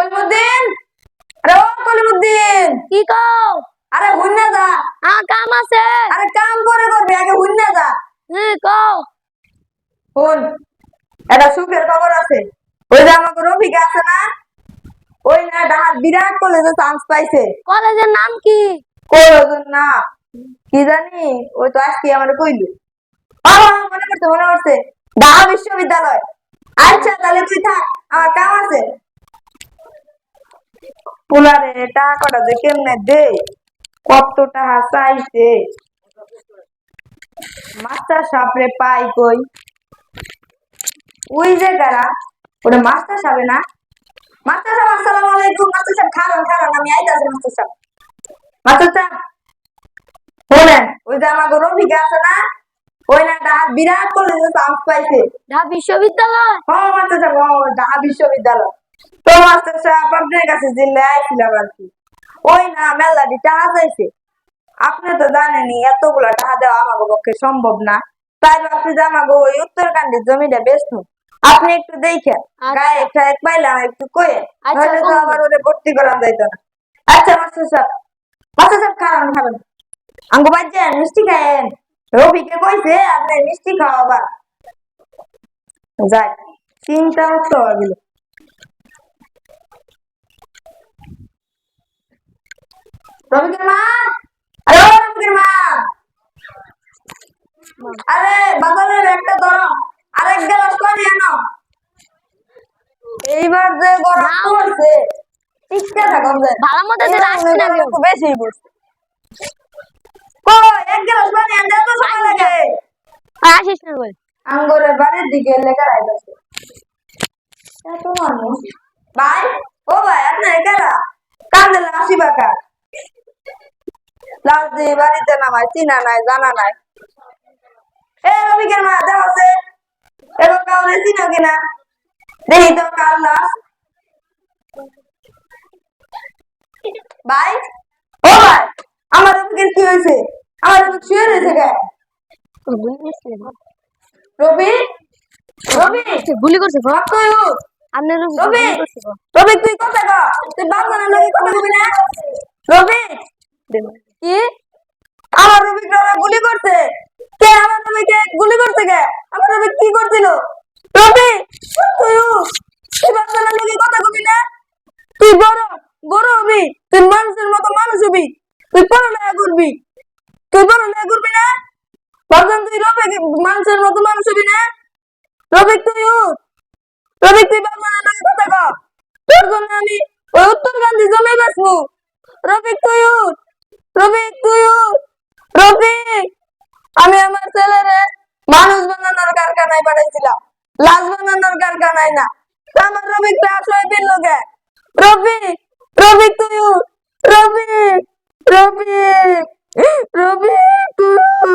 কলিমুদ্দিন? আরে ও কলিমুদ্দিন। কি কও? আরে হুন্না যা। আ কাম আছে। আরে কাম করে করবি আগে হুন্না যা। কও? এটা সুখের খবর আছে। ওই যে আমাকে রফিকা আছে না? ওই না ডাহাত বিরাট কলেজে চান্স পাইছে। কলেজের নাম কি? কলেজের না কি জানি ওই তো আজকে আমার কইলি। মনে করছে মনে করছে ঢাকা বিশ্ববিদ্যালয়। আচ্ছা তাহলে তুই থাক আমার কাম আছে। পোলারে টাকাটা যে কেমনে দে? কত টাকা চাইছে মাস্টার সাপরে পাই কই? ওই যে গারা ওটা মাস্টার সাহেব না? মাস্টার সাহেব আসসালামু আলাইকুম। মাস্টার সাহেব আমি আইতাছি মাস্টার সাহেব। মাস্টার সাহেব বলেন ওই যে আমাকে রফিকা আছে না? ওই না বিরাট কলেজে চান্স পাইছে। ঢাকা বিশ্ববিদ্যালয়? ও মাস্টার সাহেব ঢাকা বিশ্ববিদ্যালয়। তো মাস্টার সাহেব আপনার কাছে জিল্লে আইছিলাম আর কি। ওই না মেলাটি টাকা চাইছে আপনি তো জানেনই এতগুলা টাকা দেওয়া আমাকে পক্ষে সম্ভব না। তাই ভাবছি যে আমাকে ওই উত্তরকান্ডির জমিটা বেচবো। আপনি একটু দেখেন আচ্ছা। গায়ে এক পাইলাম একটু কয়ে আচ্ছা, নইলে তো আবার ওরে ভর্তি করা যাইতো না। আচ্ছা মাস্টার সাহেব মাস্টার সাহেব খারাপ খাবেন আঙ্গু বাজ্যেন মিষ্টি খায়েন রবিকে কইছে আপনি মিষ্টি খাওয়াবার যাক চিন্তা হবে রবিকের মা? আরে ও মা! আরে বাজারের একটা ধরো। আরেক গ্লাস পানি আনো। এইবার যে গরম পড়ছে টিকা থাকো ভালো মতো যে আসছে না কেউ। বেশি পড়ছে। কো এক গ্লাস পানি আনতে এত সময় লাগে? আসিস না বল। আঙ্গুরের বাড়ির দিকে লেখা রাখছে এত মানুষ। ভাই ও ভাই আপনি একারা কান্দে আসি বাকা লাল দি বাড়িতে নামাই চিনা নাই জানা নাই। এ রবিকের মা দেওয়া আছে? এবার কাউরে চিনো কিনা দেখি তো কার লাশ। ভাই? ও ভাই আমার রবিকের কি হয়েছে? আমার রবিক শুয়ে রয়েছে কে? রবি? রবি? গুলি করছে উঠ। আপনার রবি রবি? তুই কথা কর তুই বাবা না কথা কবি না? রবি? কি? আমার রবি রবি গুলি করছে। কে আমার রবিকে গুলি করছে কে? আমার রবি কি করছিল? রবি তুই। তুই না লগে কথা কবি না? তুই বড় বড় হবি। তুই মানুষের মতো মানুষ হবি। তুই পড়ালেখা করবি। তুই পড়ালেখা করবি না? ভাবছেন তুই রবি মানুষের মতো মানুষ হবি না? রবি, তুই রবি, তুই বাংলা নাকি কথা কর তোর জন্য আমি ওই উত্তর গান্ধী জমে বেসবো রবি, তুই রফিক তুইও রফিক, আমি আমার ছেলেরে মানুষ বানানোর কারখানায় পাঠাইছিলাম। লাশ বানানোর কারখানায় না। আমার রফিক ক্লাস হয়ে ফিরল গে রফিক রফিক তুইও রফিক রফিক রফিক তুইও